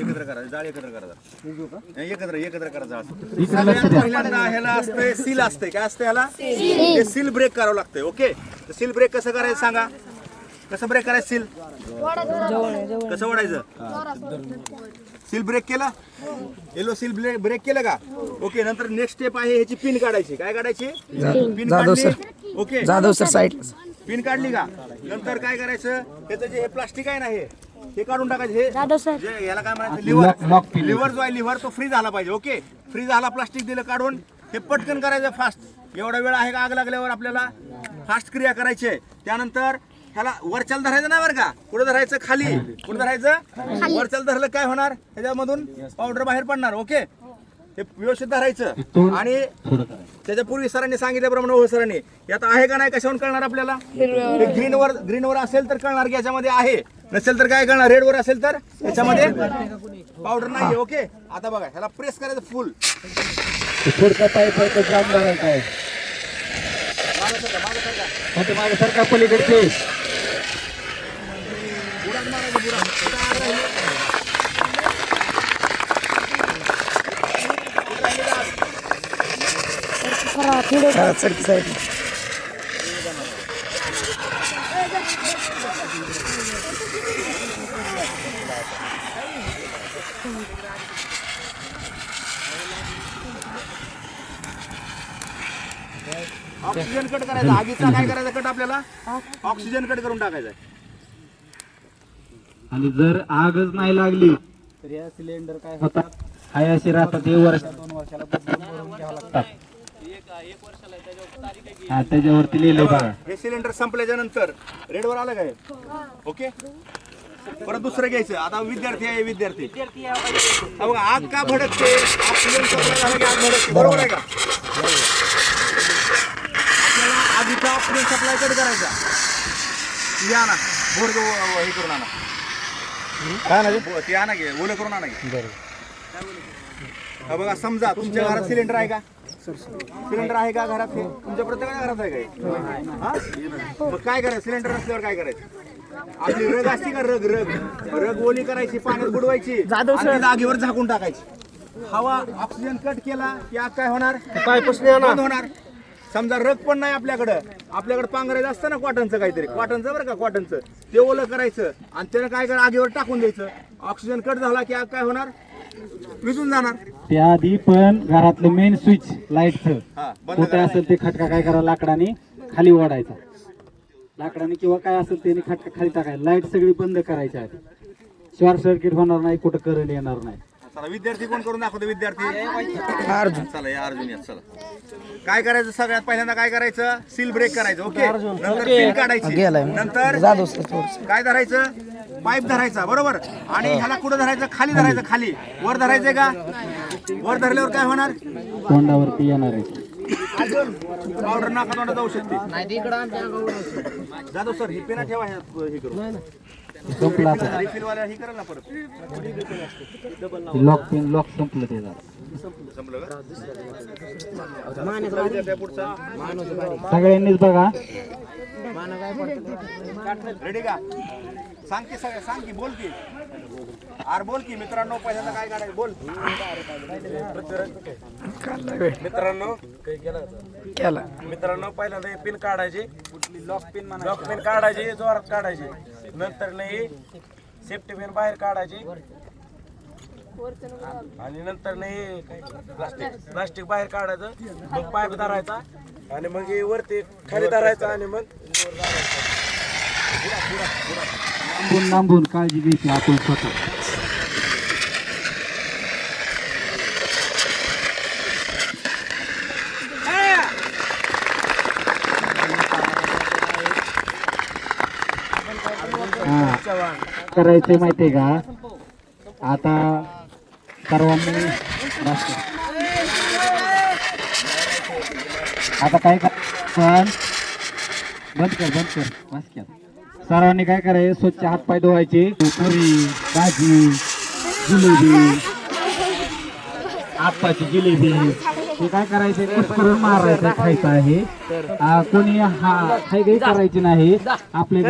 एकत्र करा जाळ एकत्र करा जरा. नाही, एकत्र एकत्र करा जाळ. सगळ्यात पहिल्यांदा ह्याला असतंय सील असतंय. काय असतंय ह्याला? ते सील ब्रेक करावं लागतंय ओके तर सील ब्रेक कसं करायचं सांगा? कसं ब्रेक करायचं सील कसं ओढायचं? सील ब्रेक केला? येलो सील ब्रेक ब्रेक केलं का? ओके नंतर नेक्स्ट स्टेप आहे ह्याची पिन काढायची. काय काढायची? पिन काढली. Okay Jadhav sir side pin काढली का? नंतर काय करायचं? ह्याचं जे हे प्लास्टिक आहे ना हे? हे काढून टाकायचं हे जाधव सर. जे याला काय म्हणायचं लिव्हर. लिव्हर जो आहे लिव्हर तो फ्री झाला पाहिजे ओके? फ्री झाला प्लास्टिक दिलं काढून हे पटकन करायचं फास्ट एवढा वेळ आहे का आग लागल्यावर आपल्याला फास्ट क्रिया करायची आहे? त्यानंतर ह्याला वरच्याला धरायचं नाही बरं का? कुठं धरायचं खाली. कुठं धरायचं. वरच्याला धरलं काय होणार? ह्याच्यामधून पावडर बाहेर पडणार ओके? हे व्यवस्थित धरायचं. आणि त्याच्या पूर्वी सरांनी सांगितल्याप्रमाणे हो सरांनी यात आहे का नाही कशावर कळणार आपल्याला? ग्रीन वर. ग्रीन वर असेल तर कळणार की याच्यामध्ये आहे. नसेल तर काय कळणार रेड वर असेल तर? याच्यामध्ये पावडर नाही ओके आता बघा ह्याला प्रेस करायचं फुल पुढचा पाईप आहे तो जाम करायचा आहे मागे मागे सरका पलीकडचे. सरकी साईड ऑक्सिजन कट करायचा. आगीचा काय करायचा? कट आपल्याला? ऑक्सिजन कट करून टाकायचा आणि जर आगच नाही लागली तर या सिलेंडर काय होतात? हाय असे राहतात हे वर्ष दोन वर्षाला बदलून भरून घ्यावं लागतात हा त्याच्यावरती लिहिलंय बघा. हे सिलेंडर संपल्याच्या नंतर रेडवर आलं काय? ओके? परत दुसरं घ्यायचं. आता विद्यार्थी आहे विद्यार्थी. हा बघा आग का भडकते? ऑक्सिजन सप्लाय झालं की आग भडकते? बरोबर आहे का? आपल्याला आगीचा ऑक्सिजन सप्लाय कट करायचा? या ना भोर हे करून आणा. काय ना ते आणा घे ओलं करून आणा घे हा बघा समजा तुमच्या घरात सिलेंडर आहे का? सिलेंडर आहे का घरात? हे तुमच्या प्रत्येकाच्या घरात आहे का हे? मग काय करायचं? सिलेंडर नसल्यावर काय करायचं? आपली रग असते का रग? रग. रग ओली करायची पाण्यात बुडवायची आणि ती जागेवर झाकून टाकायची. हवा ऑक्सिजन कट केला की आग काय होणार? बंद होणार. समजा रग पण नाही आपल्याकडं. आपल्याकडे पांघरायचं असतं ना कॉटनचं काहीतरी. कॉटनचं बरं का कॉटनचं ते ओलं करायचं आणि त्यानं काय करा आगीवर टाकून द्यायचं. ऑक्सिजन कट झाला की आग काय होणार? विजून जाणार. त्याआधी पण घरातलं मेन स्विच लाईटचं हा बंद कुठे. असेल ते खटका काय करा लाकडाने खाली ओढायचा. लाकडाने किंवा काय असेल ते खटका खाली टाकायचा. लाइट सगळी बंद करायची आहे शॉर्ट सर्किट होणार नाही कुठं करंट येणार नाही. चला विद्यार्थी कोण करून दाखवतो? विद्यार्थी. अर्जुन. चला या अर्जुन या चला. काय करायचं? सगळ्यात पहिल्यांदा काय करायचं? सील ब्रेक करायचं. ओके नंतर पिन काढायची. गेलाय. नंतर काय धरायचं? पाईप धरायचा बरोबर? आणि ह्याला कुठं धरायचं? खाली धरायचं खाली. वर धरायचंय का? वर धरल्यावर काय होणार? तोंडावरती येणार आहे. पावडर नाका तोंडात जाऊ शकते. जाधव सर. ही पेना ठेवा हे हे करू. संपलं आता ही लॉक पिन लॉक संपलं ते सगळ्यांनीच बघा. रेडी का? सांग की सगळं सांग की बोल की. आर बोल की मित्रांनो पहिल्यांदा काय काढायचं बोल. मित्रांनो केला. मित्रांनो पहिल्यांदा हे पिन काढायची. लॉक पिन लॉक पिन काढायची जोरात काढायची. नंतर नाही सेफ्टी पिन बाहेर काढायची. आणि नंतर नाही प्लास्टिक प्लास्टिक बाहेर काढायचं. मग पाईप धरायचा. आणि मग हे वरती खाली धरायचं आणि मग लांबून लांबून काळजी घ्यायची आपण स्वतः करायचंय माहितीये का आता सर्वांनी आता काय कर बंद कर बंद कर बस की सर्वांनी काय करायचं? स्वच्छ हात पाय धुवायचे. पुरी भाजी जिलेबी आप्पाची जिलेबी. हे काय करायचे? करून मारायचं खायचं आहे? कोणी हा काही करायची नाही. आपल्या